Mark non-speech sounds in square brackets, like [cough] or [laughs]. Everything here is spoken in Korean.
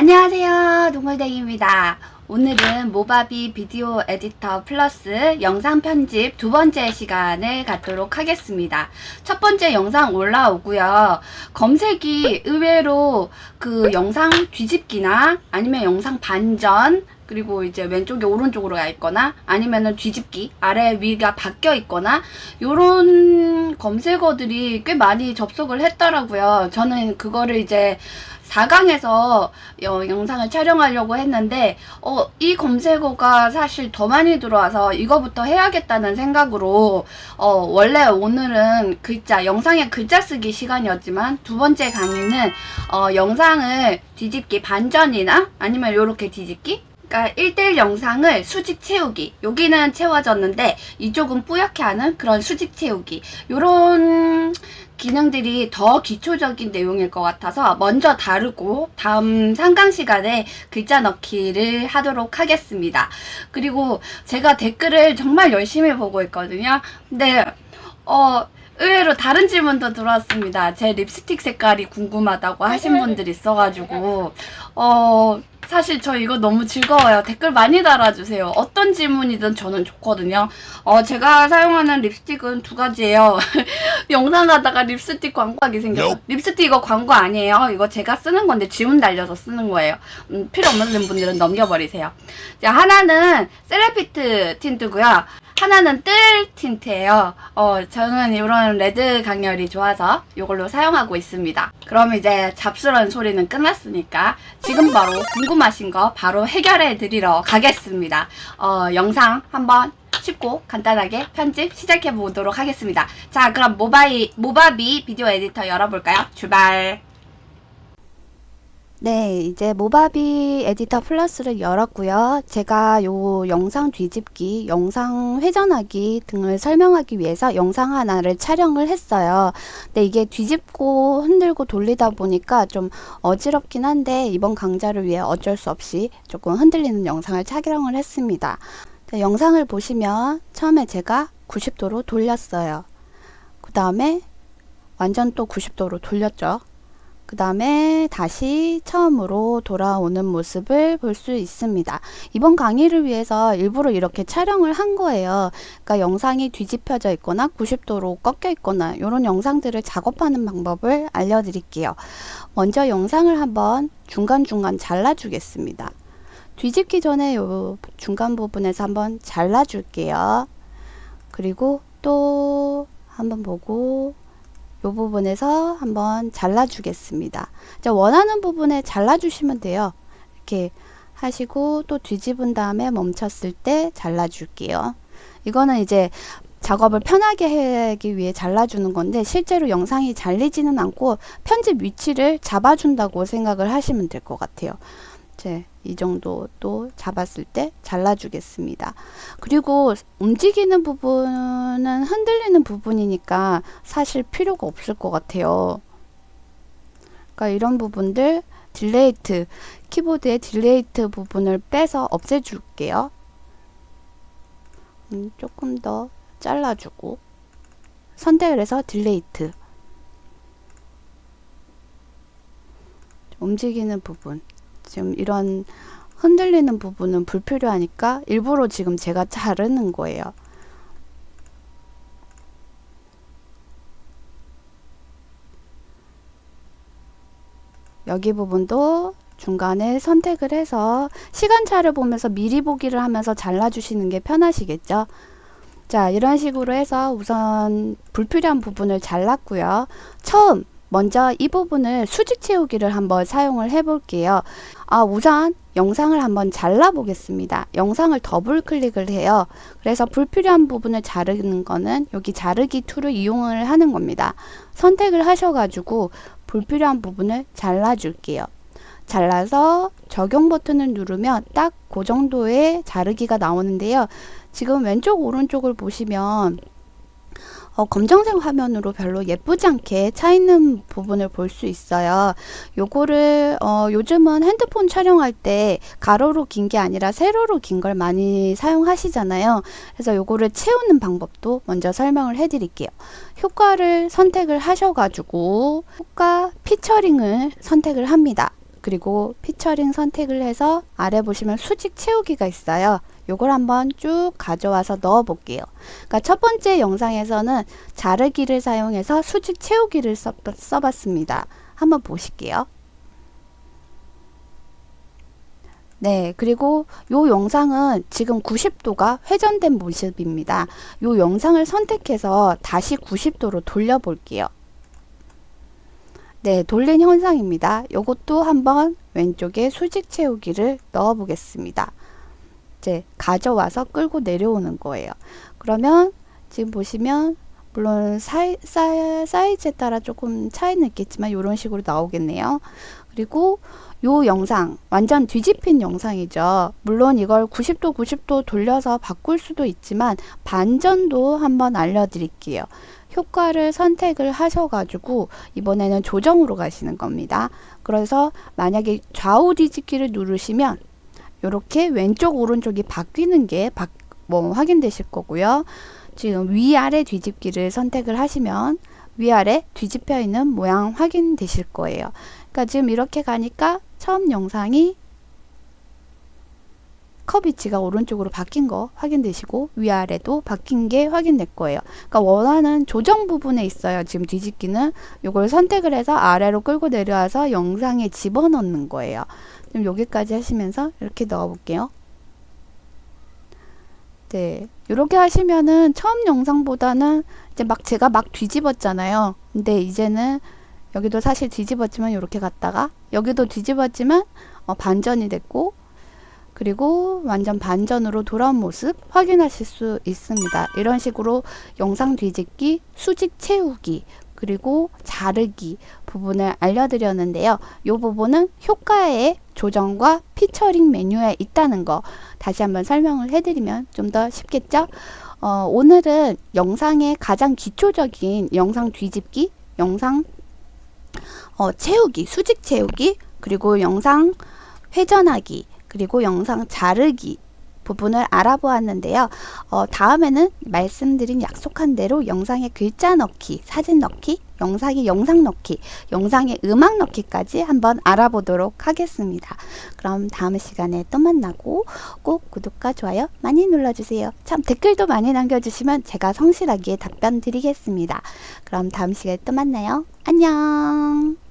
안녕하세요. 동물댕입니다. 오늘은 모바비 비디오 에디터 플러스 영상 편집 두 번째 시간을 갖도록 하겠습니다. 첫 번째 영상 올라오고요. 검색이 의외로 그 영상 뒤집기나 아니면 영상 반전 그리고 이제 왼쪽이 오른쪽으로 가 있거나 아니면은 뒤집기 아래 위가 바뀌어 있거나 요런 검색어들이 꽤 많이 접속을 했더라고요. 저는 그거를 이제 4강에서 영상을 촬영하려고 했는데 어, 이 검색어가 사실 더 많이 들어와서 이거부터 해야겠다는 생각으로 어, 원래 오늘은 글자 영상의 글자 쓰기 시간이었지만 두 번째 강의는 어, 영상을 뒤집기 반전이나 아니면 이렇게 뒤집기? 그러니까 1대1 영상을 수직 채우기. 여기는 채워졌는데 이쪽은 뿌옇게 하는 그런 수직 채우기. 요런 기능들이 더 기초적인 내용일 것 같아서 먼저 다루고 다음 상강 시간에 글자 넣기를 하도록 하겠습니다. 그리고 제가 댓글을 정말 열심히 보고 있거든요. 근데 어 의외로 다른 질문도 들어왔습니다. 제 립스틱 색깔이 궁금하다고 하신 분들이 있어가지고 어 사실 저 이거 너무 즐거워요. 댓글 많이 달아주세요. 어떤 질문이든 저는 좋거든요. 어, 제가 사용하는 립스틱은 두 가지예요. [laughs] 영상 하다가 립스틱 생겼어. Nope. 립스틱 이거 광고 아니에요. 이거 제가 쓰는 건데 지문 달려서 쓰는 거예요. 음, 필요 없는 분들은 넘겨버리세요. 자, 하나는 셀레피트 틴트고요. 하나는 뜰 틴트예요. 어, 저는 이런 레드 강렬이 좋아서 이걸로 사용하고 있습니다. 그럼 이제 잡스러운 소리는 끝났으니까 지금 바로 궁금하신 거 바로 해결해 드리러 가겠습니다. 어, 영상 한번 쉽고 간단하게 편집 시작해 보도록 하겠습니다. 자, 그럼 모바이, 모바비 비디오 에디터 열어볼까요? 출발! 네, 이제 모바비 에디터 플러스를 열었고요. 제가 요 영상 뒤집기, 영상 회전하기 등을 설명하기 위해서 영상 하나를 촬영을 했어요. 근데 이게 뒤집고 흔들고 돌리다 보니까 좀 어지럽긴 한데 이번 강좌를 위해 어쩔 수 없이 조금 흔들리는 영상을 촬영을 했습니다. 자, 영상을 보시면 처음에 제가 90도로 돌렸어요. 그 다음에 완전 또 90도로 돌렸죠. 그 다음에 다시 처음으로 돌아오는 모습을 볼 수 있습니다. 이번 강의를 위해서 일부러 이렇게 촬영을 한 거예요. 그러니까 영상이 뒤집혀져 있거나 90도로 꺾여 있거나 이런 영상들을 작업하는 방법을 알려드릴게요. 먼저 영상을 한번 중간중간 잘라주겠습니다. 뒤집기 전에 요 중간 부분에서 한번 잘라줄게요. 그리고 또 한번 보고 이 부분에서 한번 잘라주겠습니다. 자, 원하는 부분에 잘라주시면 돼요. 이렇게 하시고 또 뒤집은 다음에 멈췄을 때 잘라줄게요. 이거는 이제 작업을 편하게 하기 위해 잘라주는 건데 실제로 영상이 잘리지는 않고 편집 위치를 잡아준다고 생각을 하시면 될 것 같아요. 이제 이 정도 또 잡았을 때 잘라주겠습니다. 그리고 움직이는 부분은 흔들리는 부분이니까 사실 필요가 없을 것 같아요. 그러니까 이런 부분들 딜레이트 키보드의 딜레이트 부분을 빼서 없애줄게요. 음, 조금 더 잘라주고 선택을 해서 딜레이트 움직이는 부분 지금 이런 흔들리는 부분은 불필요하니까 일부러 지금 제가 자르는 거예요. 여기 부분도 중간에 선택을 해서 시간차를 보면서 미리 보기를 하면서 잘라주시는 게 편하시겠죠? 자, 이런 식으로 해서 우선 불필요한 부분을 잘랐고요. 처음 먼저 이 부분을 수직 채우기를 한번 사용을 해 볼게요. 아, 우선 영상을 한번 잘라 보겠습니다. 영상을 더블 클릭을 해요. 그래서 불필요한 부분을 자르는 거는 여기 자르기 툴을 이용을 하는 겁니다. 선택을 하셔가지고 불필요한 부분을 잘라 줄게요. 잘라서 적용 버튼을 누르면 딱 그 정도의 자르기가 나오는데요. 지금 왼쪽 오른쪽을 보시면 어, 검정색 화면으로 별로 예쁘지 않게 차 있는 부분을 볼 수 있어요. 요거를 어, 요즘은 핸드폰 촬영할 때 가로로 긴 게 아니라 세로로 긴 걸 많이 사용하시잖아요. 그래서 요거를 채우는 방법도 먼저 설명을 해드릴게요. 효과를 선택을 하셔가지고 효과 피처링을 선택을 합니다. 그리고 피처링 선택을 해서 아래 보시면 수직 채우기가 있어요. 요걸 한번 쭉 가져와서 넣어 볼게요. 그러니까 첫 번째 영상에서는 자르기를 사용해서 수직 채우기를 써, 써봤습니다. 한번 보실게요. 네, 그리고 요 영상은 지금 90도가 회전된 모습입니다. 요 영상을 선택해서 다시 90도로 돌려볼게요. 네, 돌린 현상입니다. 요것도 한번 왼쪽에 수직 채우기를 넣어 보겠습니다. 이제 가져와서 끌고 내려오는 거예요. 그러면 지금 보시면 물론 사이, 사이, 사이즈에 따라 조금 차이는 있겠지만 이런 식으로 나오겠네요. 그리고 요 영상 완전 뒤집힌 영상이죠. 물론 이걸 90도 90도 돌려서 바꿀 수도 있지만 반전도 한번 알려드릴게요. 효과를 선택을 하셔가지고 이번에는 조정으로 가시는 겁니다. 그래서 만약에 좌우 뒤집기를 누르시면 이렇게 왼쪽 오른쪽이 바뀌는 게 뭐 확인되실 거고요. 지금 위아래 뒤집기를 선택을 하시면 위아래 뒤집혀 있는 모양 확인되실 거예요. 그러니까 지금 이렇게 가니까 처음 영상이 컵 위치가 오른쪽으로 바뀐 거 확인되시고 위아래도 바뀐 게 확인될 거예요. 그러니까 원하는 조정 부분에 있어요. 지금 뒤집기는 이걸 선택을 해서 아래로 끌고 내려와서 영상에 집어넣는 거예요. 지금 여기까지 하시면서 이렇게 넣어 볼게요. 네. 이렇게 하시면은 처음 영상보다는 이제 막 제가 막 뒤집었잖아요. 근데 이제는 여기도 사실 뒤집었지만 이렇게 갔다가 여기도 뒤집었지만 어, 반전이 됐고 그리고 완전 반전으로 돌아온 모습 확인하실 수 있습니다. 이런 식으로 영상 뒤집기, 수직 채우기, 그리고 자르기 부분을 알려드렸는데요. 이 부분은 효과의 조정과 피처링 메뉴에 있다는 거 다시 한번 설명을 해드리면 좀 더 쉽겠죠? 어, 오늘은 영상의 가장 기초적인 영상 뒤집기, 영상 어, 채우기, 수직 채우기, 그리고 영상 회전하기, 그리고 영상 자르기 부분을 알아보았는데요. 어, 다음에는 말씀드린 약속한 대로 영상에 글자 넣기, 사진 넣기, 영상에 영상 넣기, 영상에 음악 넣기까지 한번 알아보도록 하겠습니다. 그럼 다음 시간에 또 만나고 꼭 구독과 좋아요 많이 눌러주세요. 참 댓글도 많이 남겨주시면 제가 성실하게 답변 드리겠습니다. 그럼 다음 시간에 또 만나요. 안녕!